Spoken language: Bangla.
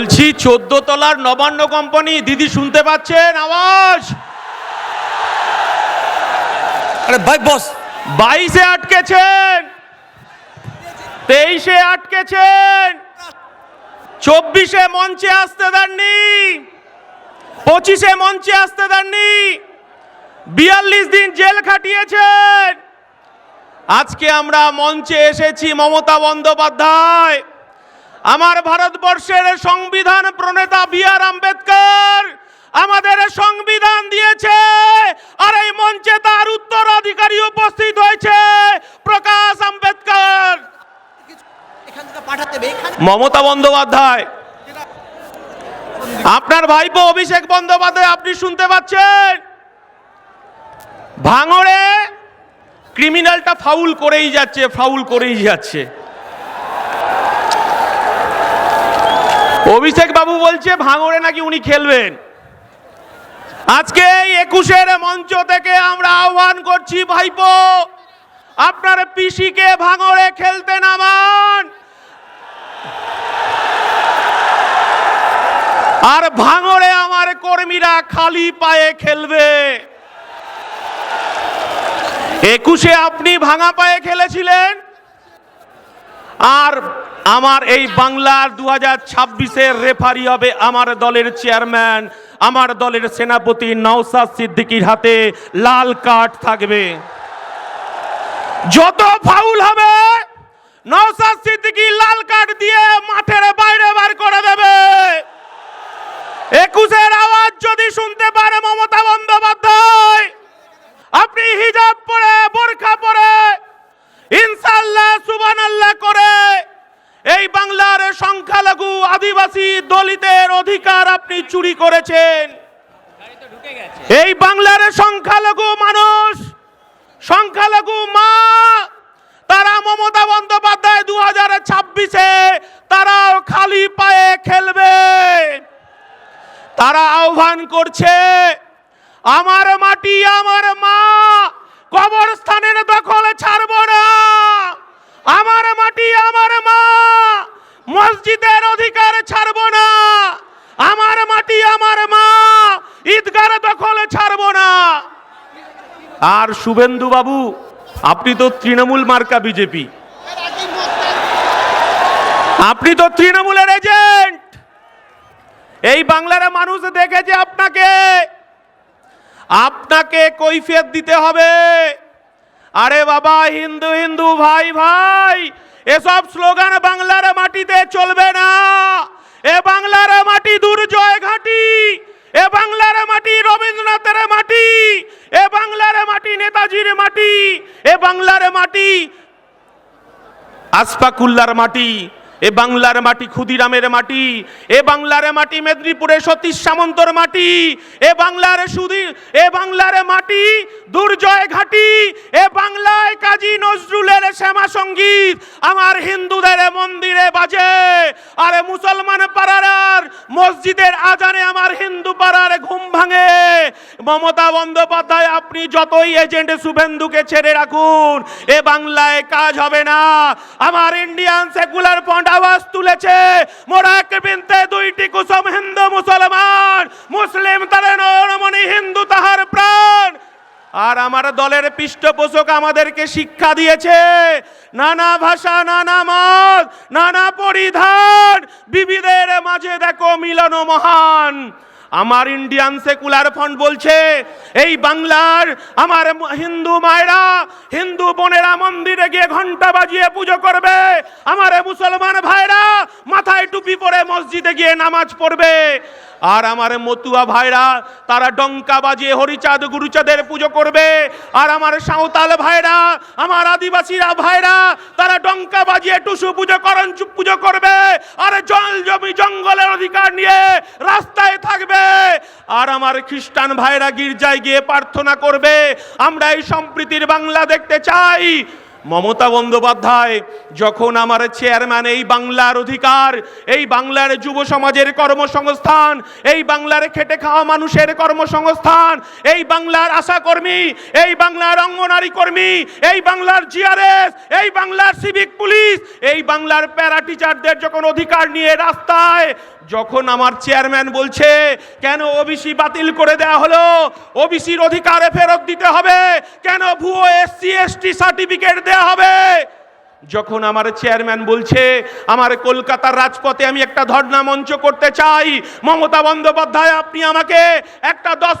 বলছি চোদ্দ তলার নবান্ন কোম্পানি দিদি শুনতে পাচ্ছেন? আওয়াজ! আরে ভাই বস। বাইশে আটকেছেন। তেইশে আটকেছেন। চব্বিশে মঞ্চে আসতে দেননি। পঁচিশে মঞ্চে আসতে দেননি। বিয়াল্লিশ দিন জেল খাটিয়েছেন। আজকে আমরা মঞ্চে এসেছি মমতা বন্দ্যোপাধ্যায়। আমার ভারতবর্ষের সংবিধান প্রণেতা বি আর আম্বেদকর আমাদের সংবিধান দিয়েছে আর এই মঞ্চে তার উত্তরাধিকারী উপস্থিত হয়েছে প্রকাশ আম্বেদকর। মমতা বন্দ্যোপাধ্যায়। আপনার ভাইপো অভিষেক বন্দ্যোপাধ্যায় আপনি শুনতে পাচ্ছেন? ভাঙড়ে ক্রিমিনালটা ফাউল করেই যাচ্ছে ফাউল করেই যাচ্ছে। অভিষেক বাবু বলছে, ভাঙড়ে নাকি উনি খেলবেন? আজকে একুশের মঞ্চ থেকে আমরা আহ্বান করছি, ভাইপো, আপনার পিসিকে ভাঙড়ে খেলতে নামান। আর ভাঙড়ে আমার কর্মীরা খালি পায়ে খেলবে। একুশে আপনি ভাঙা পায়ে খেলেছিলেন, আর আমার এই বাংলার দু হাজার ছাব্বিশের রেফারি হবে আমার দলের চেয়ারম্যান আমার দলের সেনাপতি নওসাদ সিদ্দিকির হাতে লাল কার্ড থাকবে। যত ফাউল হবে নওসাদ সিদ্দিকি লাল কার্ড দিয়ে মাঠের বাইরে বার করে দেবে। একুশের আওয়াজ যদি শুনতে পারে মমতা বন্দ্যোপাধ্যায় আপনি হিজাব পরে বোরখা পরে ইনশাল্লাহ সুবহানাল্লাহ করে এই বাংলার সংখ্যালঘু আদিবাসী দলিতের অধিকার আপনি চুরি করেছেন। এই বাংলার সংখ্যালঘু মানুষ, সংখ্যালঘু মা, তারা মমতা বন্দ্যোপাধ্যায় দু হাজার ছাব্বিশে তারাও খালি পায়ে খেলবে। তারা আহ্বান করছে, আমার মাটি, আমার মা কবরস্থানের দখল ছাড়ব না আমার মাটি আমার মা মসজিদের অধিকার ছাড়ব না আমার মাটি আমার মা ঈদগার দখল ছাড়ব না আর শুভেন্দু বাবু, আপনি তো তৃণমূল মার্কা বিজেপি। আপনি তো তৃণমূলের এজেন্ট। এই বাংলার মানুষ দেখেছে আপনাকে। আপনাকে কৈফিয়ত দিতে হবে। আরে বাবা, হিন্দু হিন্দু, ভাই ভাই, এসব স্লোগান বাংলার মাটিতে চলবে না এ বাংলার মাটি দুর্জয় ঘাটি এ বাংলার মাটি রবীন্দ্রনাথের মাটি এ বাংলার মাটি নেতাজির মাটি এ বাংলার মাটি আসফাকুল্লার মাটি, এ বাংলার মাটি ক্ষুদিরামের মাটি, এ বাংলার মাটি মেদিনীপুরে সতীশ সামন্তর মাটি, এ বাংলার সুধী, এ বাংলার মাটি দুর্জয় ঘাটি, এ বাংলায় কাজী নজরুলের শ্যামা সংগীত আমার হিন্দুদের মন্দিরে বাজে, আরে মুসলমান পাড়ার মসজিদের আজানে আমার হিন্দু পাড়ার ঘুম ভাঙে। মমতা বন্দ্যোপাধ্যায়, আপনি যতই এজেন্ট শুভেন্দুকে ছেড়ে রাখুন, এ বাংলায় কাজ হবে না। আমার ইন্ডিয়ান সেকুলার ফ্রন্ট আওয়াজ তুলেছে মোরাক বিনতে দুইটি কুসুম হিন্দু মুসলমান, মুসলিম তারে নরমণি হিন্দু তাহার আর আমার দলের পৃষ্ঠপোষক আমাদেরকে শিক্ষা দিয়েছে। নানা ভাষা, নানা মত, নানা পরিধান বিবিধের মাঝে দেখো মিলন মহান। আমার ইন্ডিয়ান সেকুলার ফ্রন্ট বলছে, এই বাংলার আমার হিন্দু মায়েরা, হিন্দু বোনেরা মন্দিরে গিয়ে ঘণ্টা বাজিয়ে পুজো করবে। আমার মুসলমান ভাইরা মাথায় টুপি পরে মসজিদে গিয়ে নামাজ পড়বে। আর আমার মতুয়া ভাইরা, তারা ডঙ্কা বাজিয়ে হরিচাঁদ গুরুচাঁদের পুজো করবে। আর আমার সাঁওতাল ভাইরা, আমার আদিবাসীরা ভাইরা, তারা ডঙ্কা বাজিয়ে টুসু পুজো চুপ পুজো করবে। আর জল জমি জঙ্গলের অধিকার নিয়ে রাস্তায় থাকবে। আর আমার খ্রিস্টান ভাইরা গির্জায় গিয়ে প্রার্থনা করবে, আমরা এই সম্প্রীতির বাংলা দেখতে চাই। মমতা বন্দ্যোপাধ্যায়, যখন আমার চেয়ারম্যান এই বাংলার অধিকার, এই বাংলার যুব সমাজের কর্মসংস্থান, এই বাংলার খেটে খাওয়া মানুষের কর্মসংস্থান, এই বাংলার আশাকর্মী এই বাংলার অঙ্গনারী কর্মী, এই বাংলার জিআরএস এই বাংলার সিভিক পুলিশ এই বাংলার প্যারা টিচারদের যখন অধিকার নিয়ে রাস্তায়, যখন আমার চেয়ারম্যান বলছে, কেন ওবিসি বাতিল করে দেয়া হলো? ওবিসির অধিকারে ফেরত দিতে হবে? কেন ভুয়ো এসসি এসটি সার্টিফিকেট দেওয়া হবে। যখন আমার চেয়ারম্যান বলছে, আমার কলকাতার রাজপথে আমি একটা ধর্ণা মঞ্চ করতে চাই, মমতা বন্দ্যোপাধ্যায়, আপনি আমাকে একটা দশ